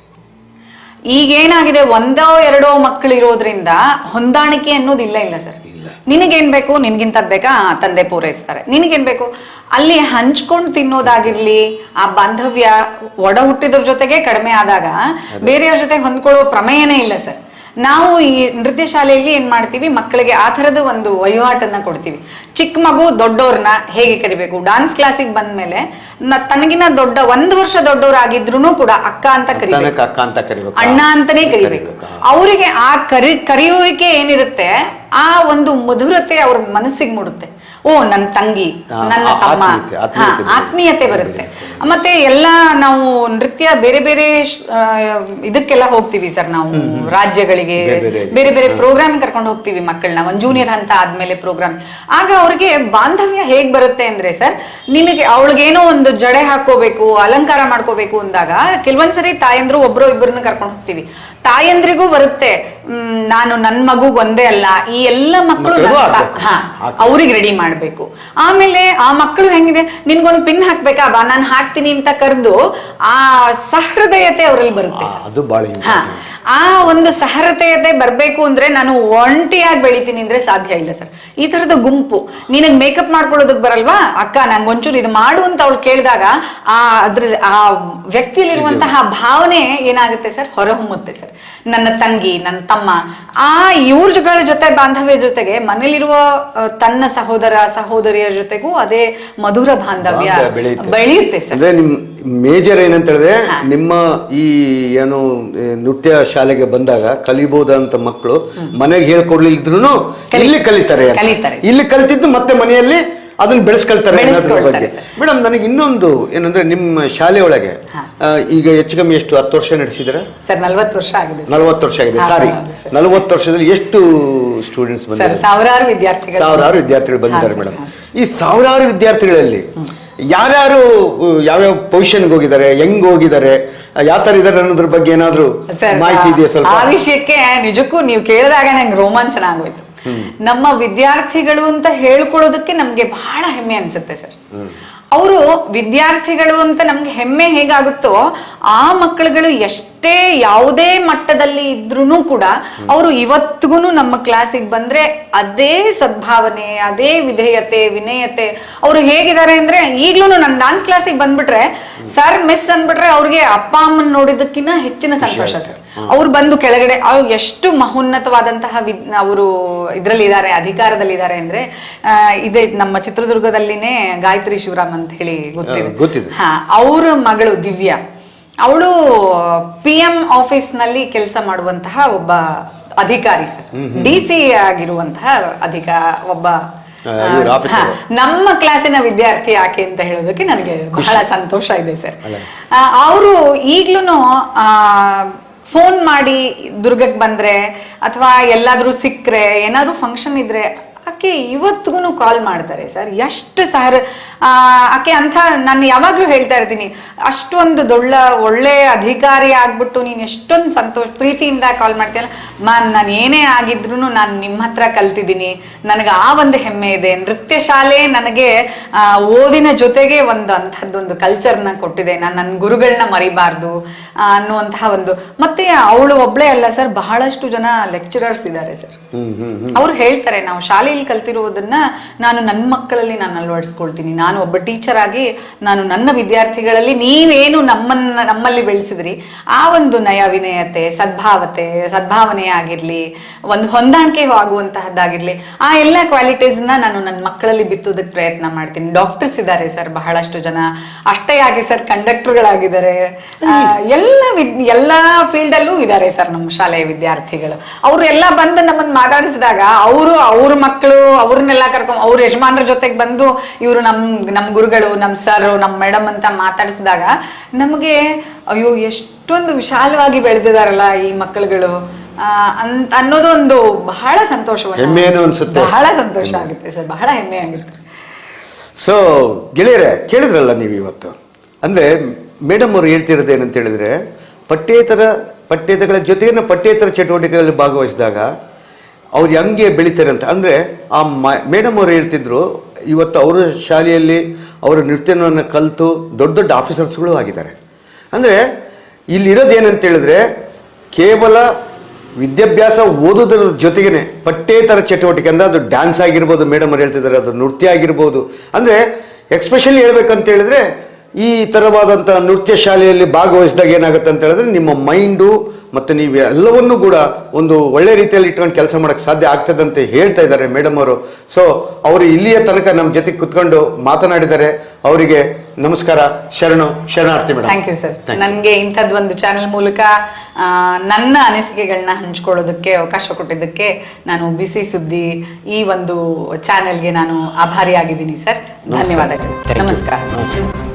ಈಗೇನಾಗಿದೆ? ಒಂದೋ ಎರಡೋ ಮಕ್ಕಳು ಇರೋದ್ರಿಂದ ಹೊಂದಾಣಿಕೆ ಅನ್ನೋದು ಇಲ್ಲ ಇಲ್ಲ ಸರ್. ನಿನಗೇನ್ ಬೇಕು? ನಿನ್ಗಿಂತ ಬೇಕಾ? ತಂದೆ ಪೂರೈಸ್ತಾರೆ. ನಿನಗೇನ್ ಬೇಕು? ಅಲ್ಲಿ ಹಂಚ್ಕೊಂಡು ತಿನ್ನೋದಾಗಿರ್ಲಿ ಆ ಬಾಂಧವ್ಯ ಒಡ ಹುಟ್ಟಿದ್ರ ಜೊತೆಗೆ ಕಡಿಮೆ ಆದಾಗ ಬೇರೆಯವ್ರ ಜೊತೆ ಹೊಂದ್ಕೊಳ್ಳೋ ಪ್ರಮೇಯನೇ ಇಲ್ಲ ಸರ್. ನಾವು ಈ ನೃತ್ಯ ಶಾಲೆಯಲ್ಲಿ ಏನ್ ಮಾಡ್ತೀವಿ? ಮಕ್ಕಳಿಗೆ ಆ ಥರದ ಒಂದು ವಹಿವಾಟನ್ನ ಕೊಡ್ತೀವಿ. ಚಿಕ್ಕ ಮಗು ದೊಡ್ಡವ್ರನ್ನ ಹೇಗೆ ಕರಿಬೇಕು? ಡಾನ್ಸ್ ಕ್ಲಾಸಿಗೆ ಬಂದ್ಮೇಲೆ ತನಗಿನ ದೊಡ್ಡ ಒಂದ್ ವರ್ಷ ದೊಡ್ಡವರಾಗಿದ್ರು ಕೂಡ ಅಕ್ಕ ಅಂತ ಕರಿಬೇಕು. ಅಕ್ಕ ಅಂತ ಕರಿಬೇಕು. ಅಣ್ಣ ಅಂತಾನೆ ಕರಿಬೇಕು ಅವರಿಗೆ ಆ ಕರಿ ಕರೆಯುವಿಕೆ ಏನಿರುತ್ತೆ ಆ ಒಂದು ಮಧುರತೆ ಅವ್ರ ಮನಸ್ಸಿಗೆ ಮೂಡುತ್ತೆ. ಓ ನನ್ನ ತಂಗಿ ನನ್ನ ತಮ್ಮ. ಆತ್ಮೀಯತೆ, ಹಾ, ಆತ್ಮೀಯತೆ ಬರುತ್ತೆ. ಮತ್ತೆ ಎಲ್ಲ ನಾವು ನೃತ್ಯ ಬೇರೆ ಬೇರೆ ಇದಕ್ಕೆಲ್ಲ ಹೋಗ್ತೀವಿ ಸರ್ ನಾವು. ರಾಜ್ಯಗಳಿಗೆ ಬೇರೆ ಬೇರೆ ಪ್ರೋಗ್ರಾಮ್ ಕರ್ಕೊಂಡು ಹೋಗ್ತೀವಿ ಮಕ್ಕಳನ್ನ. ಒಂದು ಜೂನಿಯರ್ ಹಂತ ಆದ್ಮೇಲೆ ಪ್ರೋಗ್ರಾಮ್ ಆಗ ಅವ್ರಿಗೆ ಬಾಂಧವ್ಯ ಹೇಗ್ ಬರುತ್ತೆ ಅಂದ್ರೆ ಸರ್ ನಿಮಗೆ ಅವಳಿಗೇನೋ ಒಂದು ಜಡೆ ಹಾಕೋಬೇಕು ಅಲಂಕಾರ ಮಾಡ್ಕೋಬೇಕು ಅಂದಾಗ ಕೆಲವೊಂದ್ಸರಿ ತಾಯಂದ್ರು ಒಬ್ರು ಇಬ್ಬರನ್ನ ಕರ್ಕೊಂಡು ಹೋಗ್ತೀವಿ. ತಾಯಂದ್ರಿಗೂ ಬರುತ್ತೆ ನಾನು ನನ್ ಮಗು ಒಂದೇ ಅಲ್ಲ ಈ ಎಲ್ಲ ಮಕ್ಕಳು ಹ. ಅವ್ರಿಗೆ ರೆಡಿ ಮಾಡ್ಬೇಕು. ಆಮೇಲೆ ಆ ಮಕ್ಕಳು ಹೆಂಗಿದೆ? ನಿನ್ಗೊಂದು ಪಿನ್ ಹಾಕ್ಬೇಕಾ? ಬಾ ನಾನು ಹಾಕ್ತೀನಿ ಅಂತ ಕರೆದು ಆ ಸಹೃದಯತೆ ಅವರಲ್ಲಿ ಬರುತ್ತೆ ಅದು ಆ ಒಂದು ಸಹರತೆಯದೆ ಬರಬೇಕು ಅಂದ್ರೆ ನಾನು ಒಂಟಿಯಾಗಿ ಬೆಳಿತೀನಿ ಅಂದ್ರೆ ಸಾಧ್ಯ ಇಲ್ಲ ಸರ್. ಈ ತರದ ಗುಂಪು. ನಿನಗ್ ಮೇಕಪ್ ಮಾಡ್ಕೊಳ್ಳೋದಕ್ ಬರಲ್ವಾ? ಅಕ್ಕ ನಂಗೆ ಒಂಚೂರು ಇದು ಮಾಡು ಅಂತ ಅವಳು ಕೇಳಿದಾಗ ಆ ಅದ್ರ ಆ ವ್ಯಕ್ತಿಯಲ್ಲಿರುವಂತಹ ಭಾವನೆ ಏನಾಗುತ್ತೆ ಸರ್? ಹೊರಹೊಮ್ಮುತ್ತೆ ಸರ್. ನನ್ನ ತಂಗಿ ನನ್ನ ತಮ್ಮ ಆ ಇವ್ರ ಜೊತೆ ಬಾಂಧವ್ಯ ಜೊತೆಗೆ ಮನೇಲಿರುವ ತನ್ನ ಸಹೋದರ ಸಹೋದರಿಯರ ಜೊತೆಗೂ ಅದೇ ಮಧುರ ಬಾಂಧವ್ಯ ಬೆಳೆಯುತ್ತೆ. ಸರ್. ಮೇಜರ್ ಏನಂತ ಹೇಳಿದ್ರೆ ನಿಮ್ಮ ಈ ಏನು ನೃತ್ಯ ಶಾಲೆಗೆ ಬಂದಾಗ ಕಲಿಬಹುದಂತ ಮಕ್ಕಳು ಮನೆಗೆ ಹೇಳ್ಕೊಡ್ಲಿಲ್ದ್ರು ಇಲ್ಲಿ ಕಲಿತಾರೆ. ಇಲ್ಲಿ ಕಲಿತಿದ್ದು ಮತ್ತೆ ಮನೆಯಲ್ಲಿ ಅದನ್ನ ಬೆಳೆಸ್ಕೊಳ್ತಾರೆ ಬಗ್ಗೆ. ಮೇಡಮ್ ನನಗೆ ಇನ್ನೊಂದು ಏನಂದ್ರೆ ನಿಮ್ಮ ಶಾಲೆ ಒಳಗೆ ಈಗ ಹೆಚ್ಚು ಕಮ್ಮಿ ಎಷ್ಟು ಹತ್ತು ವರ್ಷ ನಡೆಸಿದ್ರೆ ಸರ್ ನಲ್ವತ್ತು ವರ್ಷ ಆಗಿದೆ ಸರ್. ನಲವತ್ತು ವರ್ಷ ಆಗಿದೆ ಸಾರಿ. ನಲವತ್ತು ವರ್ಷದಲ್ಲಿ ಎಷ್ಟು ಸ್ಟೂಡೆಂಟ್ಸ್ ಬಂದಿದ್ದಾರೆ? ಸಾವಿರಾರು ವಿದ್ಯಾರ್ಥಿಗಳು. ಸಾವಿರಾರು ವಿದ್ಯಾರ್ಥಿಗಳು ಬಂದಿದ್ದಾರೆ ಮೇಡಮ್. ಈ ಸಾವಿರಾರು ವಿದ್ಯಾರ್ಥಿಗಳಲ್ಲಿ ಯಾರ್ಯಾರು ಯಾವ್ಯಾವ ಪೊಸಿಷನ್ಗೆ ಹೋಗಿದ್ದಾರೆ ಹೆಂಗ್ ಹೋಗಿದ್ದಾರೆ ಯಾವ ತರ ಇದಾರೆ ಅನ್ನೋದ್ರ ಬಗ್ಗೆ ಏನಾದ್ರು ಮಾಹಿತಿ ಇದೆಯಾ ಸ್ವಲ್ಪ? ಆ ವಿಷಯಕ್ಕೆ ನಿಜಕ್ಕೂ ನೀವು ಕೇಳಿದಾಗ ನಂಗೆ ರೋಮಾಂಚನ ಆಗೋಯ್ತು ನಮ್ಮ ವಿದ್ಯಾರ್ಥಿಗಳು ಅಂತ ಹೇಳ್ಕೊಳ್ಳೋದಕ್ಕೆ ನಮ್ಗೆ ಬಹಳ ಹೆಮ್ಮೆ ಅನ್ಸುತ್ತೆ ಸರ್ ಅವರು ವಿದ್ಯಾರ್ಥಿಗಳು ಅಂತ ನಮ್ಗೆ ಹೆಮ್ಮೆ ಹೇಗಾಗುತ್ತೋ ಆ ಮಕ್ಕಳುಗಳು ಎಷ್ಟೇ ಯಾವುದೇ ಮಟ್ಟದಲ್ಲಿ ಇದ್ರೂ ಕೂಡ ಅವರು ಇವತ್ತಿಗೂ ನಮ್ಮ ಕ್ಲಾಸಿಗೆ ಬಂದ್ರೆ ಅದೇ ಸದ್ಭಾವನೆ ಅದೇ ವಿಧೇಯತೆ ವಿನಯತೆ. ಅವರು ಹೇಗಿದ್ದಾರೆ ಅಂದ್ರೆ ಈಗ್ಲೂ ನನ್ನ ಡಾನ್ಸ್ ಕ್ಲಾಸಿಗೆ ಬಂದ್ಬಿಟ್ರೆ ಸರ್ ಮಿಸ್ ಅಂದ್ಬಿಟ್ರೆ ಅವ್ರಿಗೆ ಅಪ್ಪ ಅಮ್ಮನ್ ನೋಡಿದಕ್ಕಿಂತ ಹೆಚ್ಚಿನ ಸಂತೋಷ ಸರ್. ಅವ್ರು ಬಂದು ಕೆಳಗಡೆ ಅವ್ರು ಎಷ್ಟು ಮಹೋನ್ನತವಾದಂತಹ ವಿದ್ ಅವರು ಇದರಲ್ಲಿ ಇದ್ದಾರೆ ಅಧಿಕಾರದಲ್ಲಿ ಇದ್ದಾರೆ ಅಂದ್ರೆ ಇದೇ ಇದೆ ನಮ್ಮ ಚಿತ್ರದುರ್ಗದಲ್ಲಿನೇ ಗಾಯತ್ರಿ ಶಿವರಾಮ್ ಅಂತ ಹೇಳಿ ಗೊತ್ತಿದೆ. ಹಾ ಅವ್ರ ಮಗಳು ದಿವ್ಯಾ. ಅವಳು ಪಿ ಎಂ ಆಫೀಸ್ನಲ್ಲಿ ಕೆಲಸ ಮಾಡುವಂತಹ ಒಬ್ಬ ಅಧಿಕಾರಿ ಸರ್. ಡಿ ಸಿ ಆಗಿರುವಂತಹ ಅಧಿಕ ಒಬ್ಬ ನಮ್ಮ ಕ್ಲಾಸಿನ ವಿದ್ಯಾರ್ಥಿ ಯಾಕೆ ಅಂತ ಹೇಳೋದಕ್ಕೆ ನನಗೆ ಬಹಳ ಸಂತೋಷ ಇದೆ ಸರ್. ಅವರು ಈಗ್ಲೂ ಫೋನ್ ಮಾಡಿ ದುರ್ಗಕ್ಕೆ ಬಂದ್ರೆ ಅಥವಾ ಎಲ್ಲಾದ್ರೂ ಸಿಕ್ಕರೆ ಏನಾದರೂ ಫಂಕ್ಷನ್ ಇದ್ರೆ ಆಕೆ ಇವತ್ತಿಗೂ ಕಾಲ್ ಮಾಡ್ತಾರೆ. ಸರ್ ಎಷ್ಟು ಸರ್ ಆಕೆ ಅಂತ ನಾನು ಯಾವಾಗಲೂ ಹೇಳ್ತಾ ಇರ್ತೀನಿ ಅಷ್ಟೊಂದು ದೊಡ್ಡ ಒಳ್ಳೆ ಅಧಿಕಾರಿ ಆಗ್ಬಿಟ್ಟು ನೀನು ಎಷ್ಟೊಂದು ಸಂತೋಷ ಪ್ರೀತಿಯಿಂದ ಕಾಲ್ ಮಾಡ್ತೀಯಲ್ಲ ಮ್ಯಾಮ್ ನಾನು ಏನೇ ಆಗಿದ್ರು ನಾನು ನಿಮ್ಮ ಹತ್ರ ಕಲ್ತಿದ್ದೀನಿ. ನನಗೆ ಆ ಒಂದು ಹೆಮ್ಮೆ ಇದೆ. ನೃತ್ಯ ಶಾಲೆ ನನಗೆ ಆ, ಓದಿನ ಜೊತೆಗೆ ಒಂದು ಅಂಥದ್ದೊಂದು ಕಲ್ಚರ್ನ ಕೊಟ್ಟಿದೆ. ನಾನು ನನ್ನ ಗುರುಗಳನ್ನ ಮರಿಬಾರ್ದು ಅನ್ನುವಂತಹ ಒಂದು. ಮತ್ತೆ ಅವಳು ಒಬ್ಳೆ ಅಲ್ಲ ಸರ್ ಬಹಳಷ್ಟು ಜನ ಲೆಕ್ಚರರ್ಸ್ ಇದ್ದಾರೆ ಸರ್. ಅವ್ರು ಹೇಳ್ತಾರೆ ನಾವು ಶಾಲೆಯಲ್ಲಿ ಕಲ್ತಿರುವುದನ್ನ ನಾನು ನನ್ನ ಮಕ್ಕಳಲ್ಲಿ ನಾನು ಅಳವಡಿಸ್ಕೊಳ್ತೀನಿ. ನಾನು ಒಬ್ಬ ಟೀಚರ್ ಆಗಿ ನಾನು ನನ್ನ ವಿದ್ಯಾರ್ಥಿಗಳಲ್ಲಿ ನೀವೇನು ನಮ್ಮನ್ನ, ನಮ್ಮಲ್ಲಿ ಬೆಳೆಸಿದ್ರಿ? ಆ ಒಂದು ನಯ ವಿನಯತೆ ಸದ್ಭಾವತೆ, ಸದ್ಭಾವನೆ ಆಗಿರ್ಲಿ, ಒಂದು ಹೊಂದಾಣಿಕೆ ಆಗುವಂತಹದ್ದಾಗಿರ್ಲಿ, ಆ ಎಲ್ಲ ಕ್ವಾಲಿಟೀಸ್ನ ನಾನು ನನ್ನ ಮಕ್ಕಳಲ್ಲಿ ಬಿತ್ತೋದಕ್ಕೆ ಪ್ರಯತ್ನ ಮಾಡ್ತೀನಿ. ಡಾಕ್ಟರ್ಸ್ ಇದ್ದಾರೆ ಸರ್ ಬಹಳಷ್ಟು ಜನ. ಅಷ್ಟೇ ಆಗಿ ಸರ್ ಕಂಡಕ್ಟರ್ಗಳಾಗಿದ್ದಾರೆ ಎಲ್ಲ ಎಲ್ಲ ಫೀಲ್ಡಲ್ಲೂ ಇದ್ದಾರೆ ಸರ್ ನಮ್ಮ ಶಾಲೆಯ ವಿದ್ಯಾರ್ಥಿಗಳು. ಅವರು ಎಲ್ಲ ಬಂದು ನಮ್ಮನ್ನ ಮಾತಾಡಿಸಿದಾಗ, ಅವರು ಅವ್ರ ಮಕ್ಕಳು ಅವ್ರನ್ನೆಲ್ಲ ಕರ್ಕೊಂಡ್ ಅವ್ರ ಯಜಮಾನ್ರ ಜೊತೆಗೆ ಬಂದು ಇವರು ನಮ್ ನಮ್ ಗುರುಗಳು ನಮ್ ಸರ್ ನಮ್ ಮೇಡಮ್ ಅಂತ ಮಾತಾಡಿಸಿದಾಗ ನಮಗೆ ಅಯ್ಯೋ ಎಷ್ಟೊಂದು ವಿಶಾಲವಾಗಿ ಬೆಳೆದಿದಾರಲ್ಲ ಈ ಮಕ್ಕಳುಗಳು. ಅಂತ ಅನ್ನೋದು ಒಂದು ಬಹಳ ಅನ್ಸುತ್ತೆ. ಬಹಳ ಸಂತೋಷ ಆಗುತ್ತೆ ಸರ್ ಬಹಳ ಹೆಮ್ಮೆ ಆಗುತ್ತೆ. ಸೊ ಗೆಳೆಯರೆ ಕೇಳಿದ್ರಲ್ಲ ನೀವು ಇವತ್ತು? ಅಂದ್ರೆ ಮೇಡಮ್ ಅವರು ಹೇಳ್ತಿರೋದು ಏನಂತ ಹೇಳಿದ್ರೆ ಪಠ್ಯೇತರ ಪಠ್ಯೇತರಗಳ ಜೊತೆಗಿನ ಪಠ್ಯೇತರ ಚಟುವಟಿಕೆಗಳಲ್ಲಿ ಭಾಗವಹಿಸಿದಾಗ ಅವ್ರು ಹೆಂಗೆ ಬೆಳಿತಾರೆ ಅಂತ. ಅಂದರೆ ಆ ಮೇಡಮ್ ಅವರು ಹೇಳ್ತಿದ್ರು, ಇವತ್ತು ಅವರ ಶಾಲೆಯಲ್ಲಿ ಅವರ ನೃತ್ಯವನ್ನು ಕಲಿತು ದೊಡ್ಡ ದೊಡ್ಡ ಆಫೀಸರ್ಸ್ಗಳು ಆಗಿದ್ದಾರೆ. ಅಂದರೆ ಇಲ್ಲಿರೋದು ಏನಂತ ಹೇಳಿದ್ರೆ, ಕೇವಲ ವಿದ್ಯಾಭ್ಯಾಸ ಓದೋದ್ರ ಜೊತೆಗೇ ಪಠ್ಯೇತರ ಚಟುವಟಿಕೆ ಅಂದರೆ ಅದು ಡ್ಯಾನ್ಸ್ ಆಗಿರ್ಬೋದು, ಮೇಡಮ್ ಅವ್ರು ಹೇಳ್ತಿದ್ದಾರೆ, ಅದು ನೃತ್ಯ ಆಗಿರ್ಬೋದು. ಅಂದರೆ ಎಕ್ಸ್ಪೆಷಲಿ ಹೇಳ್ಬೇಕಂತ ಹೇಳಿದ್ರೆ ಈ ಥರವಾದಂಥ ನೃತ್ಯ ಶಾಲೆಯಲ್ಲಿ ಭಾಗವಹಿಸಿದಾಗ ಏನಾಗುತ್ತೆ ಅಂತ ಹೇಳಿದ್ರೆ ನಿಮ್ಮ ಮೈಂಡು ಮತ್ತು ನೀವು ಎಲ್ಲವನ್ನೂ ಕೂಡ ಒಂದು ಒಳ್ಳೆ ರೀತಿಯಲ್ಲಿ ಇಟ್ಕೊಂಡು ಕೆಲಸ ಮಾಡೋಕ್ಕೆ ಸಾಧ್ಯ ಆಗ್ತದೆ ಅಂತ ಹೇಳ್ತಾ ಇದ್ದಾರೆ ಮೇಡಮ್ ಅವರು. ಸೊ ಅವರು ಇಲ್ಲಿಯ ತನಕ ನಮ್ಮ ಜೊತೆ ಕುತ್ಕೊಂಡು ಮಾತನಾಡಿದ್ದಾರೆ ಅವರಿಗೆ ನಮಸ್ಕಾರ ಶರಣು ಶರಣಾರ್ಥಿ ಮೇಡಮ್. ಥ್ಯಾಂಕ್ ಯು ಸರ್ ನನಗೆ ಇಂಥದ್ದೊಂದು ಚಾನೆಲ್ ಮೂಲಕ ನನ್ನ ಅನಿಸಿಕೆಗಳನ್ನ ಹಂಚ್ಕೊಳ್ಳೋದಕ್ಕೆ ಅವಕಾಶ ಕೊಟ್ಟಿದ್ದಕ್ಕೆ ನಾನು ಬಿಸಿ ಸುದ್ದಿ ಈ ಒಂದು ಚಾನೆಲ್ಗೆ ನಾನು ಆಭಾರಿಯಾಗಿದ್ದೀನಿ ಸರ್ ಧನ್ಯವಾದಗಳು. ನಮಸ್ಕಾರ.